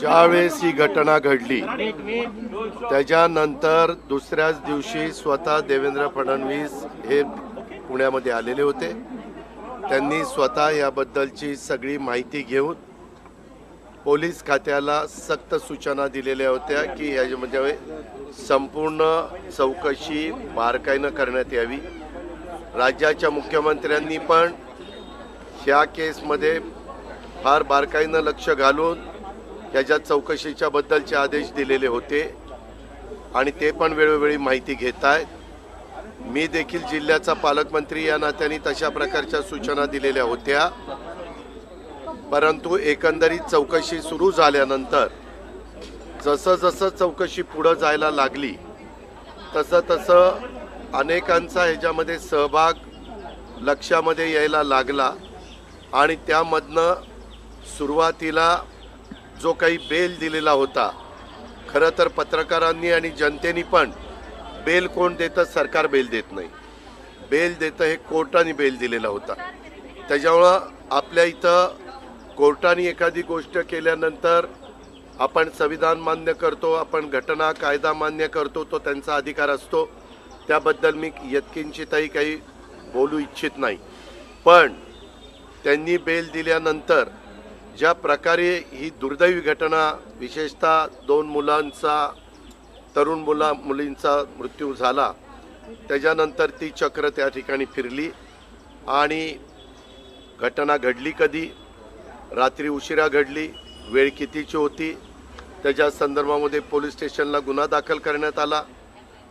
ज्यावेळेस ही घटना घडली त्याच्यानंतर दुसऱ्याच दिवशी स्वतः देवेंद्र फडणवीस हे पुण्यामध्ये आलेले होते. त्यांनी स्वतः याबद्दलची सगळी माहिती घेऊन पोलीस खात्याला सक्त सूचना दिलेल्या होत्या की याच्यामध्ये संपूर्ण चौकशी बारकाईनं करण्यात यावी. राज्याच्या मुख्यमंत्र्यांनी पण ह्या केसमध्ये फार बारकाईनं लक्ष घालून त्याच्यात चौकशीच्या बद्दलचे आदेश दिलेले होते. आणि ते पण वेळोवेळी माहिती घेत आहेत. मी देखील जिल्ह्याचा पालकमंत्री या नात्याने तशा प्रकारच्या सूचना दिलेल्या होत्या. परंतु एकंदरीत चौकशी सुरू झाल्यानंतर जसं जसं चौकशी पुढं जायला लागली तसं तसं अनेकांचा ह्याच्यामध्ये सहभाग लक्षामध्ये यायला लागला. आणि त्यामधनं सुरुवातीला जो काही बेल दिलेला होता. खरं तर पत्रकारांनी आणि जनतेनी पण बेल कोण देतं सरकार बेल देत नाही. बेल देतं हे कोर्टाने बेल दिलेला होता. त्याच्यामुळं आपल्या इथं कोर्टाने एखादी गोष्ट केल्यानंतर आपण संविधान मान्य करतो आपण घटना कायदा मान्य करतो तो त्यांचा अधिकार असतो. त्याबद्दल मी यत्किंचितही काही बोलू इच्छित नाही. पण त्यांनी बेल दिल्यानंतर ज्या प्रकारे ही दुर्दैवी घटना विशेषतः दोन मुलांचा तरुण मुला मुलींचा मृत्यू झाला त्याच्यानंतर ती चक्र त्या ठिकाणी फिरली आणि घटना घडली कधी? रात्री उशिरा घडली वेळ कितीची होती? त्याच्या संदर्भामध्ये पोलीस स्टेशनला गुन्हा दाखल करण्यात आला.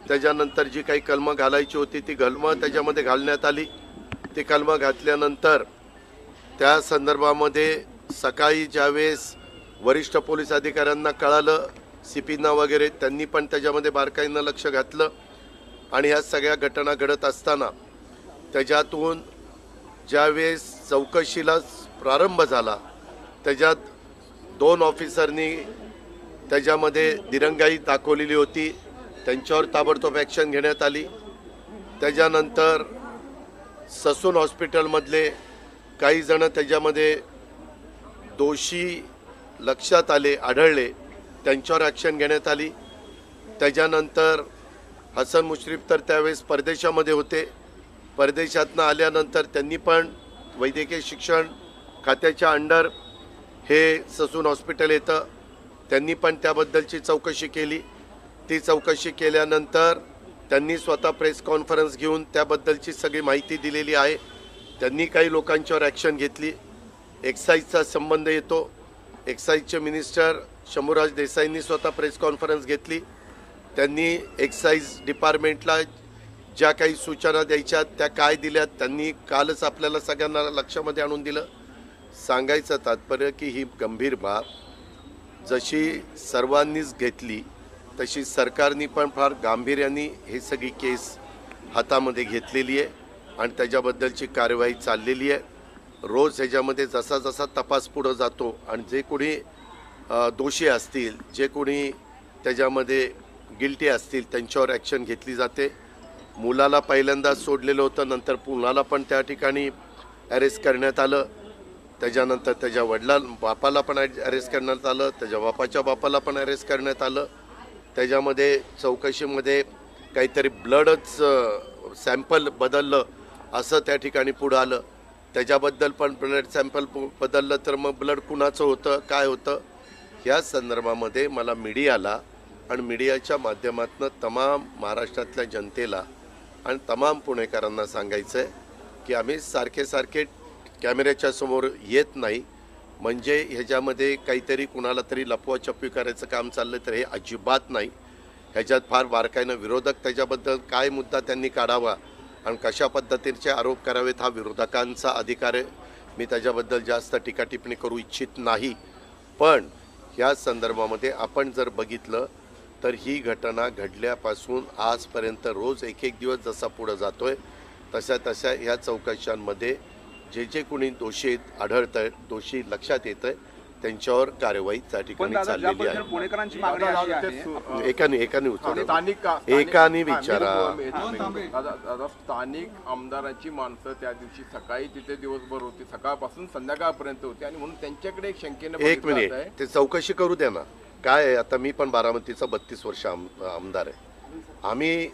त्याच्यानंतर जी काही कलमं घालायची होती ती कलमं त्याच्यामध्ये घालण्यात आली. ती कलमं घातल्यानंतर त्या संदर्भामध्ये सकाळी ज्यावेळेस वरिष्ठ पोलीस अधिकाऱ्यांना कळालं सीपींना वगैरे त्यांनी पण त्याच्यामध्ये बारकाईनं लक्ष घातलं. आणि ह्या सगळ्या घटना घडत असताना त्याच्यातून ज्यावेळेस चौकशीला प्रारंभ झाला त्याच्यात दोन ऑफिसरनी त्याच्यामध्ये दिरंगाई दाखवलेली होती. त्यांच्यावर ताबडतोब ॲक्शन घेण्यात आली. त्याच्यानंतर ससून हॉस्पिटलमधले काही जण त्याच्यामध्ये दोषी लक्षात आले आढळले त्यांच्यावर ॲक्शन घेण्यात आली. त्याच्यानंतर हसन मुश्रीफ तर त्यावेळेस परदेशामध्ये होते. परदेशातनं आल्यानंतर त्यांनी पण वैद्यकीय शिक्षण खात्याच्या अंडर हे ससून हॉस्पिटल येतं. त्यांनी पण त्याबद्दलची चौकशी केली. ती चौकशी केल्यानंतर त्यांनी स्वतः प्रेस कॉन्फरन्स घेऊन त्याबद्दलची सगळी माहिती दिलेली आहे. त्यांनी काही लोकांच्यावर ॲक्शन घेतली. एक्साईजचा संबंध येतो. एक्साईजचे मिनिस्टर शंभूराज देसाईंनी स्वतः प्रेस कॉन्फरन्स घेतली. त्यांनी एक्साईज डिपार्टमेंटला ज्या काही सूचना द्यायच्या त्या काय दिल्यात त्यांनी कालच आपल्याला सगळ्यांना लक्षामध्ये आणून दिलं. सांगायचं तात्पर्य की ही गंभीर बाब जशी सर्वांनीच घेतली तशी सरकारने पण फार गांभीर्याने ही सगळी केस हातामध्ये घेतलेली आहे आणि त्याच्याबद्दलची कारवाई चाललेली आहे. रोज ह्याच्यामध्ये जसा जसा तपास पुढं जातो आणि जे कोणी दोषी असतील जे कोणी त्याच्यामध्ये गिल्टी असतील त्यांच्यावर ॲक्शन घेतली जाते. मुलाला पहिल्यांदा सोडलेलं होतं नंतर पुलाला पण त्या ठिकाणी अरेस्ट करण्यात आलं. त्याच्यानंतर त्याच्या वडिला बापाला पण अरेस्ट करण्यात आलं. त्याच्या बापाच्या बापाला पण अरेस्ट करण्यात आलं. त्याच्यामध्ये चौकशीमध्ये काहीतरी ब्लडच सॅम्पल बदललं असं त्या ठिकाणी पुढं आलं. त्याच्याबद्दल पण ब्लड सॅम्पल बदललं तर मग ब्लड कुणाचं होतं काय होतं? ह्या संदर्भामध्ये मला मीडियाला आणि मीडियाच्या माध्यमातून तमाम महाराष्ट्रातल्या जनतेला आणि तमाम पुणेकरांना सांगायचं आहे की आम्ही सारखे सारखे कॅमेऱ्याच्या समोर येत नाही. म्हणजे ह्याच्यामध्ये काहीतरी कुणाला तरी लपवाछपवी करायचं काम चाललं तर हे अजिबात नाही. ह्याच्यात फार बारकाईनं विरोधक त्याच्याबद्दल काय मुद्दा त्यांनी काढावा आणि कशा पद्धतीचे आरोप करावेत हा विरोधकांचा अधिकार आहे. मी त्याच्याबद्दल जास्त टीकाटिप्पणी करू इच्छित नाही. पण ह्या संदर्भामध्ये आपण जर बघितलं तर ही घटना घडल्यापासून आजपर्यंत रोज एक एक दिवस जसा पुढं जातो आहे तशा तशा ह्या चौकशांमध्ये जे जे कोणी दोषी आढळत आहे दोषी लक्षात येत आहे त्यांच्यावर कारवाई त्या ठिकाणी चाललेली आहे. एकाने एकाने एकाने विचारा. दादा स्थानिक आमदारांची माणसं त्या दिवशी सकाळी तिथे दिवसभर होती सकाळपासून संध्याकाळपर्यंत होती आणि म्हणून त्यांच्याकडे एक शंकेने एक मिनिट. ते चौकशी करू द्या ना. काय आहे आता मी पण बारामतीचा बत्तीस वर्ष आम- आमदार आहे. आम्ही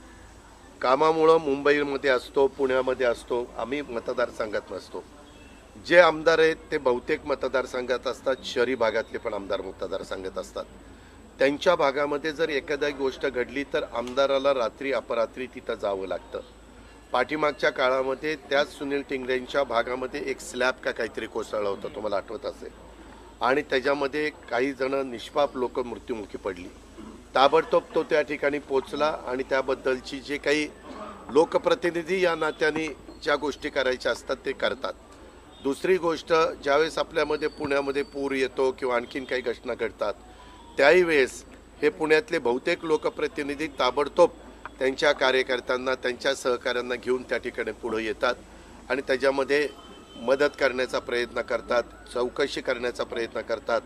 कामामुळं मुंबईमध्ये असतो पुण्यामध्ये असतो आम्ही मतदारसंघात नसतो. जे आमदार आहेत ते बहुतेक मतदारसंघात असतात शहरी भागातले पण आमदार मतदारसंघात असतात. त्यांच्या भागामध्ये जर एखादी गोष्ट घडली तर आमदाराला रात्री अपरात्री तिथं जावं लागतं. पाठीमागच्या काळामध्ये त्याच सुनील टिंगरेंच्या भागामध्ये एक स्लॅब का काहीतरी कोसळला होता तुम्हाला आठवत असेल. आणि त्याच्यामध्ये काही जण निष्पाप लोक मृत्युमुखी पडली. ताबडतोब तो त्या ठिकाणी पोचला आणि त्याबद्दलची जे काही लोकप्रतिनिधी या नात्याने ज्या गोष्टी करायच्या असतात ते करतात. दुसरी गोष्ट ज्यावेळेस आपल्यामध्ये पुण्यामध्ये पूर येतो किंवा आणखीन काही घटना घडतात त्याही वेळेस हे पुण्यातले बहुतेक लोकप्रतिनिधी ताबडतोब त्यांच्या कार्यकर्त्यांना त्यांच्या सहकाऱ्यांना घेऊन त्या ठिकाणी पुढं येतात आणि त्याच्यामध्ये मदत करण्याचा प्रयत्न करतात चौकशी करण्याचा प्रयत्न करतात.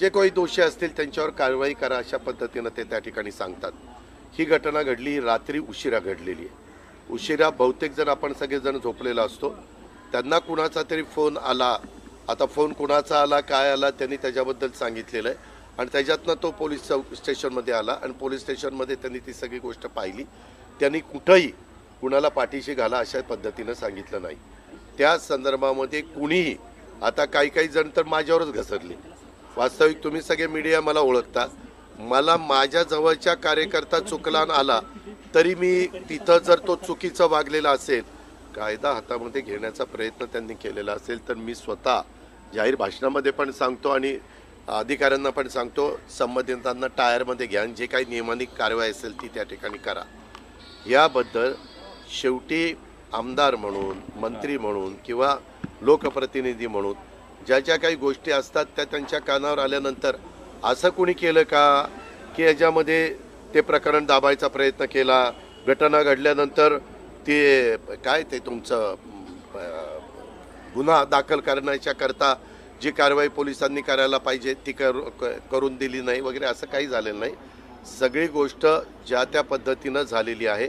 जे कोणी दोषी असतील त्यांच्यावर कारवाई करा अशा पद्धतीनं ते त्या ठिकाणी सांगतात. ही घटना घडली रात्री उशिरा घडलेली आहे. उशिरा बहुतेक जण आपण सगळेजण झोपलेला असतो. त्यांना कुणाचा तरी फोन आला. आता फोन कुणाचा आला काय आला त्यांनी त्याच्याबद्दल सांगितलेलं आहे. आणि त्याच्यातनं तो पोलीस चौक स्टेशनमध्ये आला आणि पोलीस स्टेशनमध्ये त्यांनी ती सगळी गोष्ट पाहिली. त्यांनी कुठंही कुणाला पाठीशी घाला अशा पद्धतीनं सांगितलं नाही. त्या संदर्भामध्ये कुणीही आता काही काही जण तर माझ्यावरच घसरले. वास्तविक तुम्ही सगळे मीडिया मला ओळखता. मला माझ्या जवळच्या कार्यकर्ता चुकला न आला तरी मी तिथं जर तो चुकीचं वागलेला असेल कायदा हातामध्ये घेण्याचा प्रयत्न त्यांनी केलेला असेल तर मी स्वतः जाहीर भाषणामध्ये पण सांगतो आणि अधिकाऱ्यांना पण सांगतो संबंधितांना टायरमध्ये घ्या आणि जे काही नियमानिक कारवाई असेल ती त्या ठिकाणी करा. याबद्दल शेवटी आमदार म्हणून मंत्री म्हणून किंवा लोकप्रतिनिधी म्हणून ज्या ज्या काही गोष्टी असतात त्या त्यांच्या कानावर आल्यानंतर असं कुणी केलं का? की याच्यामध्ये ते प्रकरण दाबायचा प्रयत्न केला घटना घडल्यानंतर ते काय ते तुमचं गुन्हा दाखल करण्याच्या करता जी कारवाई पोलिसांनी करायला पाहिजे ती कर क- करून दिली नाही वगैरे असं काही झालेलं नाही. सगळी गोष्ट ज्या त्या पद्धतीनं झालेली आहे.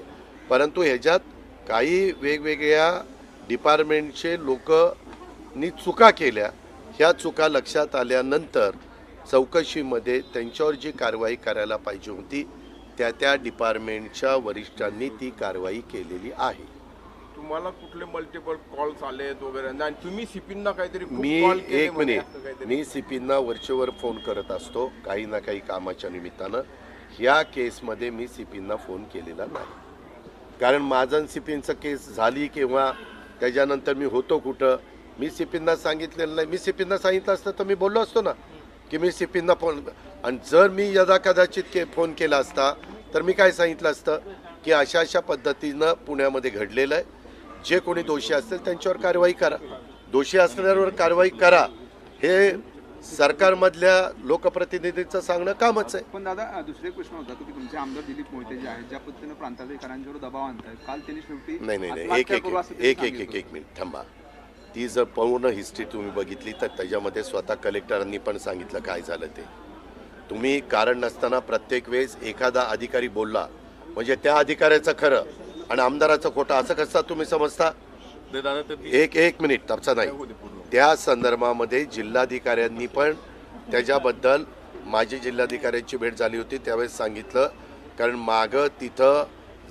परंतु ह्याच्यात काही वेगवेगळ्या डिपार्टमेंटचे लोकनी चुका केल्या. ह्या चुका लक्षात आल्यानंतर चौकशीमध्ये त्यांच्यावर जी कारवाई करायला पाहिजे होती त्या त्या डिपार्टमेंटच्या वरिष्ठांनी ती कारवाई केलेली आहे. तुम्हाला कुठले मल्टिपल कॉल्स आलेत वगैरे? आणि तुम्ही सिपींना काहीतरी खूप मी call केले एक म्हणे मिनिट काहीतरी. मी सीपींना वरचेवर फोन करत असतो काही ना काही कामाच्या निमित्तानं. ह्या केसमध्ये मी सीपींना फोन केलेला नाही. कारण माझं सीपींचं केस झाली किंवा त्याच्यानंतर मी होतो कुठं मी सीपींना सांगितलेलं नाही. मी सीपींना सांगितलं असतं तर मी बोललो असतो ना की मी सीपींना फोन आणि जर मी यदा कदाचित के फोन केला असता तर मी काय सांगितलं असतं की अशा अशा पद्धतीनं पुण्यामध्ये घडलेलं आहे. जे कोणी दोषी असतील त्यांच्यावर कारवाई करा. दोषी असणाऱ्यावर कारवाई करा. हे सरकारमधल्या लोकप्रतिनिधीचं सांगणं कामच आहे. पण दादा दुसरा प्रश्न होता की तुमचे आमदार दिलीप मोहिते जे आहेत ज्या पद्धतीने प्रांताधिकाऱ्यांच्यावर दबाव आणतायत काल त्यांनी शेवटी नाही नाही नाही. एक एक एक एक एक. एक मिनिट थांबा. ती जर पूर्ण हिस्ट्री तुम्ही बघितली तर त्याच्यामध्ये स्वतः कलेक्टरांनी पण सांगितलं काय झालं ते. तुम्ही कारण नसताना प्रत्येक वेळेस एखादा अधिकारी बोलला म्हणजे त्या अधिकाऱ्याचं खरं आणि आमदाराचं खोटं असं कसं तुम्ही समजता? एक एक मिनिट तपसा नाही. त्या संदर्भामध्ये जिल्हाधिकाऱ्यांनी पण त्याच्याबद्दल माझी जिल्हाधिकाऱ्यांची भेट झाली होती त्यावेळेस सांगितलं कारण मागं तिथं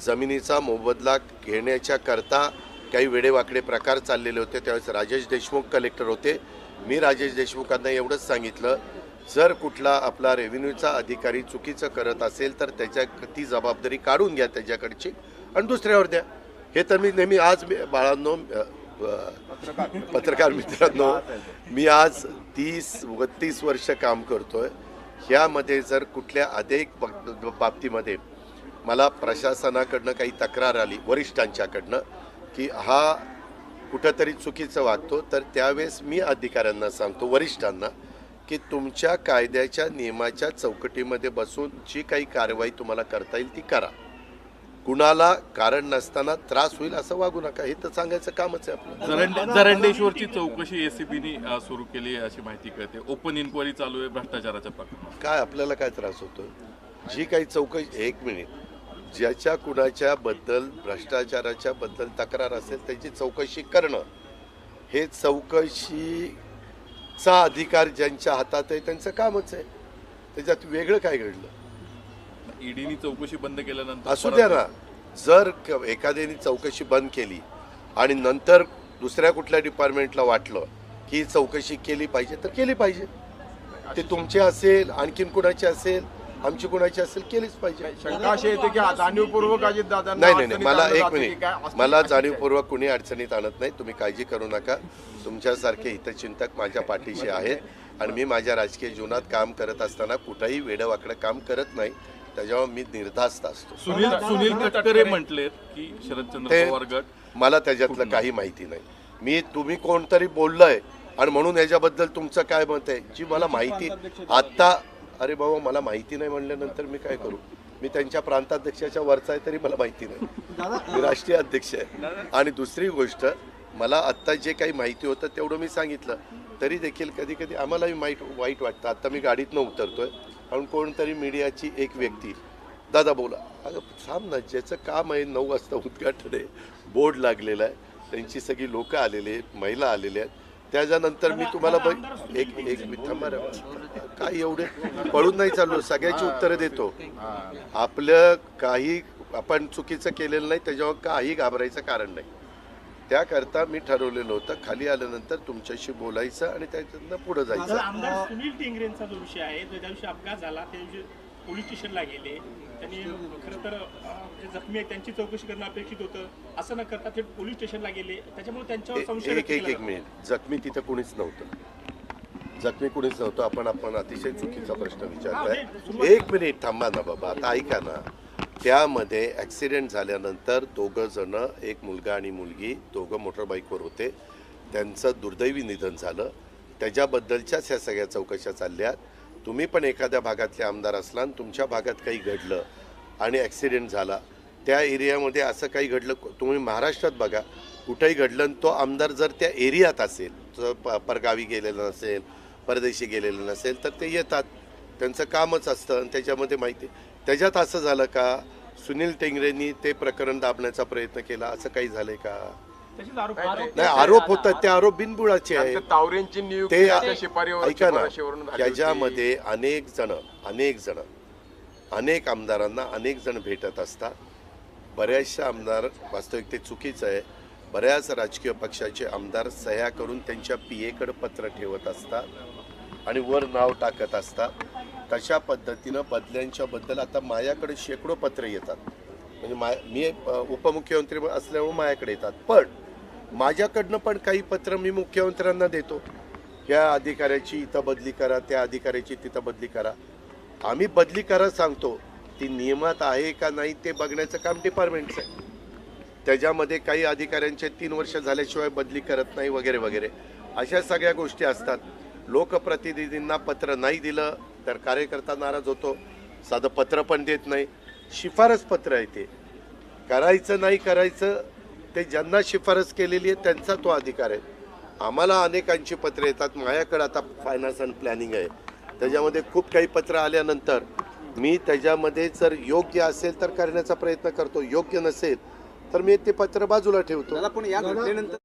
जमिनीचा मोबदला घेण्याच्या करता काही वेडेवाकडे प्रकार चाललेले होते. त्यावेळेस राजेश देशमुख कलेक्टर होते. मी राजेश देशमुखांना एवढंच सांगितलं जर कुठला आपला रेव्हेन्यूचा अधिकारी चुकीचं करत असेल तर त्याच्या ती जबाबदारी काढून घ्या त्याच्याकडची आणि दुसऱ्यावर द्या. हे तर मी नेहमी आज मी बाळांनो पत्रकार मित्रांनो मी आज तीस बत्तीस वर्ष काम करतोय. ह्यामध्ये जर कुठल्या अनेक बाबतीमध्ये मला प्रशासनाकडनं काही तक्रार आली वरिष्ठांच्याकडनं की हा कुठंतरी चुकीचं वागतो तर त्यावेळेस मी अधिकाऱ्यांना सांगतो वरिष्ठांना की तुमच्या कायद्याच्या नियमाच्या चौकटीमध्ये बसून जी काही कारवाई तुम्हाला करता येईल ती करा. कुणाला कारण नसताना त्रास होईल असं वागू नका. हे तर सांगायचं कामच आहे आपलं. जरंडे जरंडेश्वरची चौकशी एसीबीने सुरू केली अशी माहिती कळते. ओपन इन्क्वायरी चालू आहे भ्रष्टाचाराच्या प्रकरणात. काय आपल्याला काय त्रास होतो जी काही चौकशी एक मिनिट. ज्याच्या कुणाच्या बद्दल भ्रष्टाचाराच्या बद्दल तक्रार असेल त्याची चौकशी करणं. हे चौकशीचा अधिकार ज्यांच्या हातात आहे त्यांचं कामच आहे. त्याच्यात वेगळं काय घडलं? ईडीनी चौकशी बंद केल्यानंतर असू द्या ना. जर एखाद्याने चौकशी बंद केली आणि नंतर दुसऱ्या कुठल्या डिपार्टमेंटला वाटलं की चौकशी केली पाहिजे तर केली पाहिजे. ते तुमचे असेल आणखीन कुणाचे असेल आमची कुणाची असेल केलीच पाहिजे. शंका अशी येते की जाणीवपूर्वक अजित दादा नाही नाही नाही मला एक मिनिट. मला जाणीवपूर्वक कुणी अडचणीत आणत नाही. तुम्ही काळजी करू नका. तुमच्यासारखे हितचिंतक माझ्या पाठीशी आहेत. आणि मी माझ्या राजकीय जीवनात काम करत असताना कुठंही वेडवाकडं काम करत नाही. त्याच्यावर मी निर्धास्त असतो. सुनील सुनील तटकरे म्हटलेत की शरदचंद्र ते- पवार गट मला त्याच्यातलं काही माहिती नाही. मी तुम्ही कोणतरी बोललंय आणि म्हणून याच्याबद्दल तुमचं काय मत आहे? जी मला माहिती आत्ता अरे बाबा मला माहिती नाही म्हणल्यानंतर मी काय करू? मी त्यांच्या प्रांताध्यक्षाच्या वरचा आहे तरी मला माहिती नाही. मी राष्ट्रीय अध्यक्ष आहे. आणि दुसरी गोष्ट मला आत्ता जे काही माहिती होतं तेवढं मी सांगितलं. तरी देखील कधी कधी आम्हालाही वाईट वाईट वाटतं. आत्ता मी गाडीतनं उतरतोय. आणि कोणतरी मीडियाची एक व्यक्ती दादा बोला. अगं थांब ना ज्याचं काम आहे नऊ वाजता उद्घाटन आहे बोर्ड लागलेला आहे. त्यांची सगळी लोकं आलेली आहेत महिला आलेल्या आहेत. त्याच्यानंतर मी तुम्हाला बघ एक एक थांबा. काय एवढे पळून नाही चाललो सगळ्याची उत्तरं देतो. आपलं काही आपण चुकीचं केलेलं नाही त्याच्यावर काही घाबरायचं कारण नाही. त्याकरता मी ठरवलेलं होतं खाली आल्यानंतर तुमच्याशी बोलायचं आणि त्याच्यातनं पुढं जायचं. आमदार सुनील टेंगरेंचा जो विषय आहे ज्या दिवशी अपघात झाला त्या दिवशी पोलीस स्टेशनला गेले. त्यांनी खरं तर जे जखमी आहेत त्यांची चौकशी करणं अपेक्षित होतं. असं न करता ते पोलीस स्टेशनला गेले. त्याच्यामुळे त्यांच्यावर संशय एक. मिनिट. जखमी तिथं कुणीच नव्हतं. जखमी कुणीच नव्हतं. आपण आपण अतिशय चुकीचा प्रश्न विचारताय. एक मिनिट थांबा ना बाबा. आता ऐका ना. त्यामध्ये ॲक्सिडेंट झाल्यानंतर दोघं जण एक मुलगा आणि मुलगी दोघं मोटरबाईकवर होते. त्यांचं दुर्दैवी निधन झालं. त्याच्याबद्दलच्याच ह्या सगळ्या चौकशा चालल्या. तुम्ही पण एखाद्या भागातले आमदार असला आणि तुमच्या भागात काही घडलं आणि ॲक्सिडेंट झाला त्या एरियामध्ये असं काही घडलं तुम्ही महाराष्ट्रात बघा कुठंही घडलं आणि तो आमदार जर त्या एरियात असेल तर प परगावी गेलेलं नसेल परदेशी गेलेलं नसेल तर ते येतात. त्यांचं कामच असतं आणि त्याच्यामध्ये माहिती त्याच्यात असं झालं का सुनील टेंगरेंनी ते प्रकरण दाबण्याचा प्रयत्न केला असं काही झालं आहे का? नाही आरोप होतात ते आरोप बिनबुडाचे आहेत. त्यांचं तावरेंची नियुक्ती ऐका ना. त्याच्यामध्ये अनेक जण अनेक जण अनेक आमदारांना अनेक जण भेटत असतात. बऱ्याचशा आमदार वास्तविक ते चुकीचं आहे. बऱ्याच राजकीय पक्षाचे आमदार सह्या करून त्यांच्या पियेकडे पत्र ठेवत असतात आणि वर नाव टाकत असतात. तशा पद्धतीनं बदल्यांच्या बद्दल आता माझ्याकडे शेकडो पत्र येतात. म्हणजे मा मी उपमुख्यमंत्री असल्यामुळे माझ्याकडे येतात. पण माझ्याकडनं पण काही पत्र मी मुख्यमंत्र्यांना देतो. या अधिकाऱ्याची इथं बदली करा त्या अधिकाऱ्याची तिथं बदली करा. आम्ही बदली करा सांगतो ती नियमात आहे का नाही ते बघण्याचं काम डिपार्टमेंटचं आहे. त्याच्यामध्ये काही अधिकाऱ्यांचे तीन वर्ष झाल्याशिवाय बदली करत नाही वगैरे वगैरे. अशा सगळ्या गोष्टी असतात. लोकप्रतिनिधींना पत्र नाही दिलं तर कार्यकर्ता नाराज होतो. साधं पत्र पण देत नाही. शिफारस पत्र आहे ते. करायचं नाही करायचं ते ज्यांना शिफारस केलेली आहे त्यांचा तो अधिकार आहे. आम्हाला अनेकांची पत्रे येतात. माझ्याकडे आता फायनान्स अँड प्लॅनिंग आहे. त्याच्यामध्ये खूप काही पत्र आल्यानंतर मी त्याच्यामध्ये जर योग्य असेल तर करण्याचा प्रयत्न करतो. योग्य नसेल तर मी ते पत्र बाजूला ठेवतो. पण या घटनेनंतर